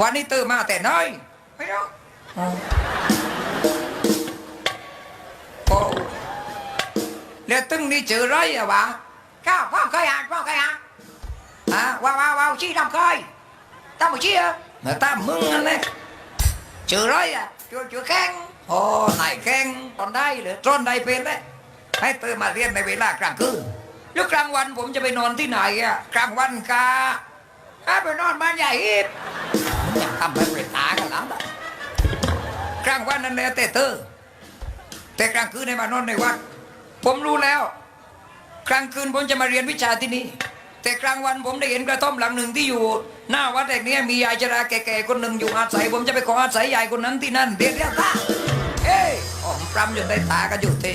วันนี้ตื่นมาแต่น้อยไม่รู้อ๋อโอ้แล้วตึงนี่เจอไรอะวะข้าวพ่อเคยอ่านพ่อเคยอ่านฮะว้าวว้าวว้าวชี้ทำเคยทำหมดชี้เหรอเมื่อตามมึงนั่นแหละเจอไรอะจุดจุดแข้งโอ้นายแข่งตอนได้เลยตอนได้เป็นเลยให้ตื่นมาเรียนในเวลากลางคืนแล้วกลางวันผมจะไปนอนที่ไหนอะกลางวันกาข้าไปนอนบ้านใหญ่อีกอยาก ทำให้เป็นตากันแล้วกลางวันนั่นแหละแต่เธอแต่กลางคืนให้มานอนในวัด ผมรู้แล้ว กลางคืนผมจะมาเรียนวิชาที่นี่ แต่กลางวันผมได้เห็นกระท่อมหลังหนึ่งที่อยู่ หน้าวัดแห่งนี้มียายชราแก่ๆคนหนึ่งอยู่อาศัย ผมจะไปขออาศัยยายคนนั้นที่นั่นเรียนเรียกตาเอ้ยออมปรำจนได้ตากันอยู่เท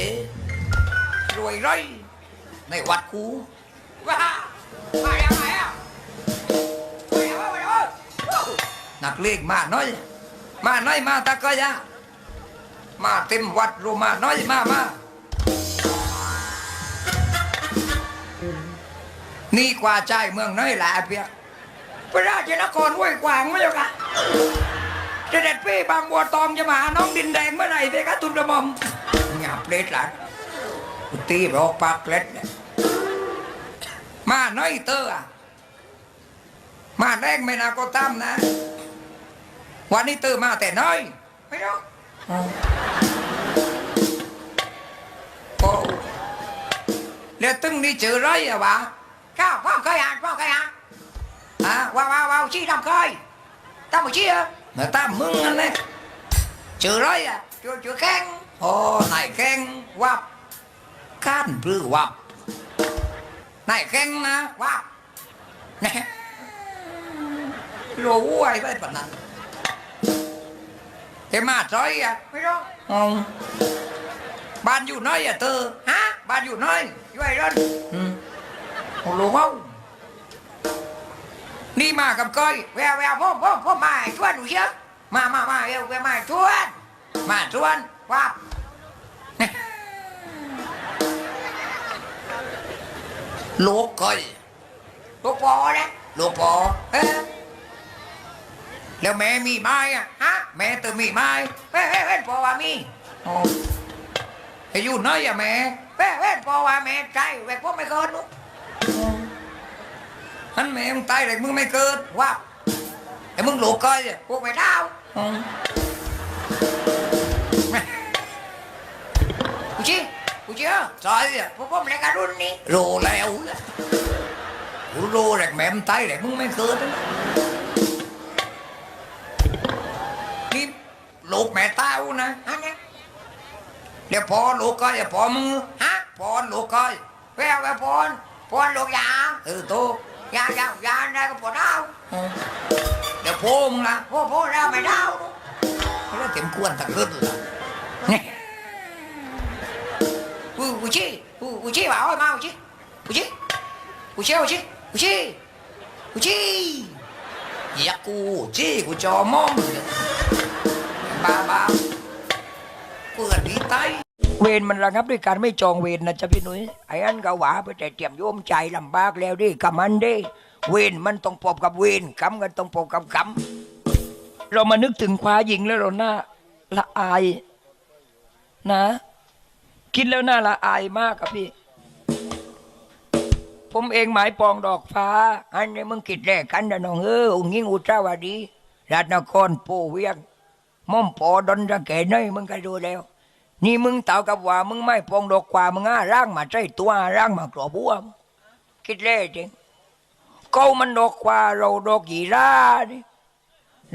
รวยร้อยในวัดกูว้ามา นักเลงมาน้อย มาน้อยมาตะกอยะมาเต็มวัดรูมาน้อยมามานี่กว่าใจเมืองน้อยแหละเพียพระราชนครห้วยขวางไม่ใช่ค่ะเด็จพี่บางบัวตองจะมาน้องดินแดงเมื่อไหร่เพคะทุนระมอมหยาบเล็ดหลังตีรอกปากเล็ดมาน้อยเตออะมาแรงไม่นาก็ตามนะ วันนี้เตอมาแต่น้อย ไม่รู้โอ้แล้วตึงนี่เจอไรอะวะข้าวพ่อเคยอ่านพ่อเคยอ่านฮะว้าวว้าวว้าวชี้ทำเคยทำหมดชี้เหรอเมื่อตามมึงนั่นแหละเจอไรอะจุดจุดแข้งโอ้นายแข้งวับก้านปลื้อวับนายแข้งนะว้าวแหน่รู้ไว้ไปปะนั้นเอ็มาซอยอะไม่รู้ อืมบ้านอยู่น้อยอะเธอฮะบ้านอยู่น้อยอยู่ไอ้รุ่นอืมโอ้รู้เมานี่มากับก้อยแววแววพ่ แล้วแม่มีไม้อะฮะแม่เธอมีไม้เฮ้ยเฮ้ยเฮ้ยปอว่ามีอ๋อไอ้อยู่น้อยอะแม่เฮ้ยเฮ้ยปอว่าแม่ใจแหวกพวกไม่เกินนุ๊กฮันแม่มึงตายเลยมึงไม่เกิดว้าวไอ้มึงหลูกก้อยพวกไม่เท่าอืมกูชี้กูเชี้เอซอยอะพวกผมรายการรุ่นนี้รู้แล้วนะกูรู้แหละแม่มึงตายเลยมึงไม่เกิดนะ ลูกแม่เต้านะอันนี้เดี๋ยวพอลูกก้อยอะพอมึงฮะพอลูกก้อยแววแววพรพรลูกยาเออโตยายายาได้ก็ปวดเท้าเดี๋ยวพอมึงละพวกพวกเราไม่เท่าแล้วเต็มควรตะขึ้นละเนี่ยกูกูชี้กูกูชี้ bảo ơi mau ชี้กูชี้กูชี้กูชี้กูชี้กูชี้อยากกูจี้กูจอมอง บ้าบ้าเปิดดีไตเวรมันระงับด้วยการไม่จองเวรนะจ๊ะพี่นุ่ยไอ้อันก็หวาไปแต่เตรียมโยมใจลำบากแล้วดิกับมันดิเวรมันต้องพบกับเวรกรรมกันต้องพบกับกรรมเรามานึกถึงควาหญิงแล้วเราหน้าละอาย นะ คิดแล้วหน่าละอายมากครับพี่ ผมเองหมายปองดอกฟ้า อันนี้มึงคิดแรกกันนะน้องเออองยิงอุตราวดีรัตนครโปเวียง ม่อมปอดนระแก่น้อยมึงก็ดูแล้ว นี่มึงเต่ากับว่ามึงไม่ปองดอกกว่ามึงอ้าร่างมาใจตัวอ้าร่างมากรอบบัวคิดเล่จริงเขามันดอกกว่าเราดอกกีรานี่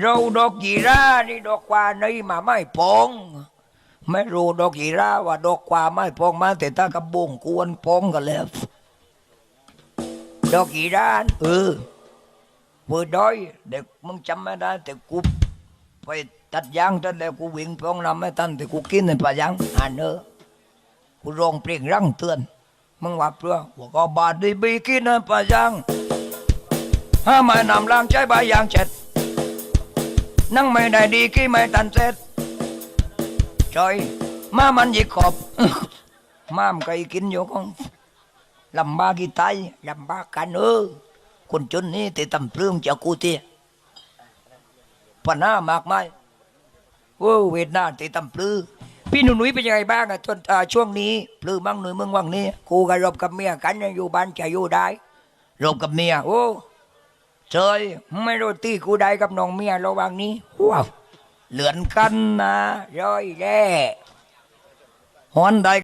เราดอกกีรานี่ดอกกว่าในมาไม่ปองไม่รู้ดอกกีราว่าดอกกว่าไม่ปองมาแต่ถ้ากับบงกวนปองกันแล้วดอกกีรานเออเปิดดอยเด็กมึงจำไม่ได้แต่กู ไปตัดยางตั้งแต่กูวิ่งไปห้องน้ำไม่ทันแต่กูกินในป่ายางอ่านเนอกูร้องเพลงรังเตือนมึงว่าเปล่าว่าก็บาดดีบีกินในป่ายางห้าไม่นำล้างใจใบายางเจ็ดนั่งไม่ได้ดีกี้ไม่ตันเสร็จจอยมามันยิกขอบมามก็กินอยู่ของลำบากกี่ไตลำบากกันเออคนจนนี่แต่ตำเปลืองจากกูเตีย ปัญหามากมายโอ้เวทนาตีตำปลือ พี่หนุ่ยเป็นยังไงบ้างอะจนอ่าช่วงนี้ปลือมั่งหนุ่ยมึงว่างนี้กูกับรบกับเมียกันยังอยู่บ้านจะอยู่ได้รบกับเมียโอ้เจยไม่รู้ตีกูได้กับน้องเมียระหว่างนี้ว้าวเหลือนกันนะร้อยแร่ฮอนได้